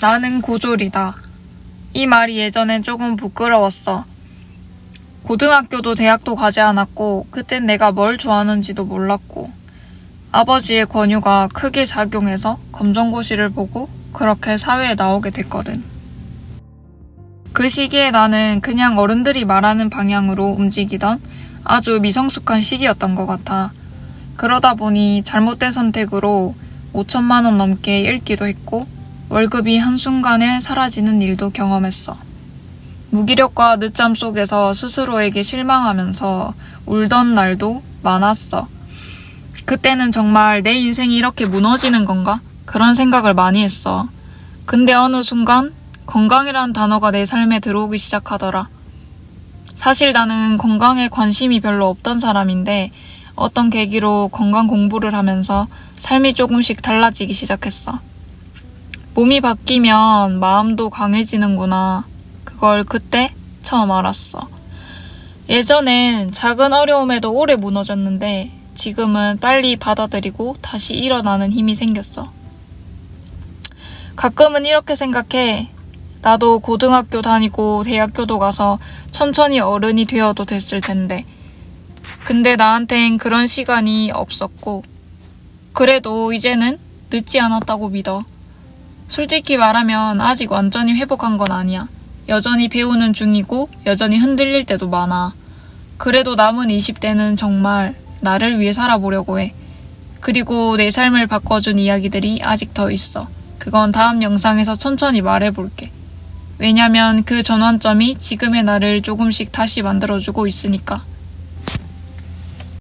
나는 고졸이다. 이 말이 예전엔 조금 부끄러웠어. 고등학교도 대학도 가지 않았고, 그땐 내가 뭘 좋아하는지도 몰랐고, 아버지의 권유가 크게 작용해서 검정고시를 보고 그렇게 사회에 나오게 됐거든. 그 시기에 나는 그냥 어른들이 말하는 방향으로 움직이던 아주 미성숙한 시기였던 것 같아. 그러다 보니 잘못된 선택으로 5천만 원 넘게 잃기도 했고, 월급이 한순간에 사라지는 일도 경험했어. 무기력과 늦잠 속에서 스스로에게 실망하면서 울던 날도 많았어. 그때는 정말 내 인생이 이렇게 무너지는 건가? 그런 생각을 많이 했어. 근데 어느 순간 건강이라는 단어가 내 삶에 들어오기 시작하더라. 사실 나는 건강에 관심이 별로 없던 사람인데 어떤 계기로 건강 공부를 하면서 삶이 조금씩 달라지기 시작했어. 몸이 바뀌면 마음도 강해지는구나. 그걸 그때 처음 알았어. 예전엔 작은 어려움에도 오래 무너졌는데 지금은 빨리 받아들이고 다시 일어나는 힘이 생겼어. 가끔은 이렇게 생각해. 나도 고등학교 다니고 대학교도 가서 천천히 어른이 되어도 됐을 텐데. 근데 나한텐 그런 시간이 없었고. 그래도 이제는 늦지 않았다고 믿어. 솔직히 말하면 아직 완전히 회복한 건 아니야. 여전히 배우는 중이고 여전히 흔들릴 때도 많아. 그래도 남은 20대는 정말 나를 위해 살아보려고 해. 그리고 내 삶을 바꿔준 이야기들이 아직 더 있어. 그건 다음 영상에서 천천히 말해볼게. 왜냐면 그 전환점이 지금의 나를 조금씩 다시 만들어주고 있으니까.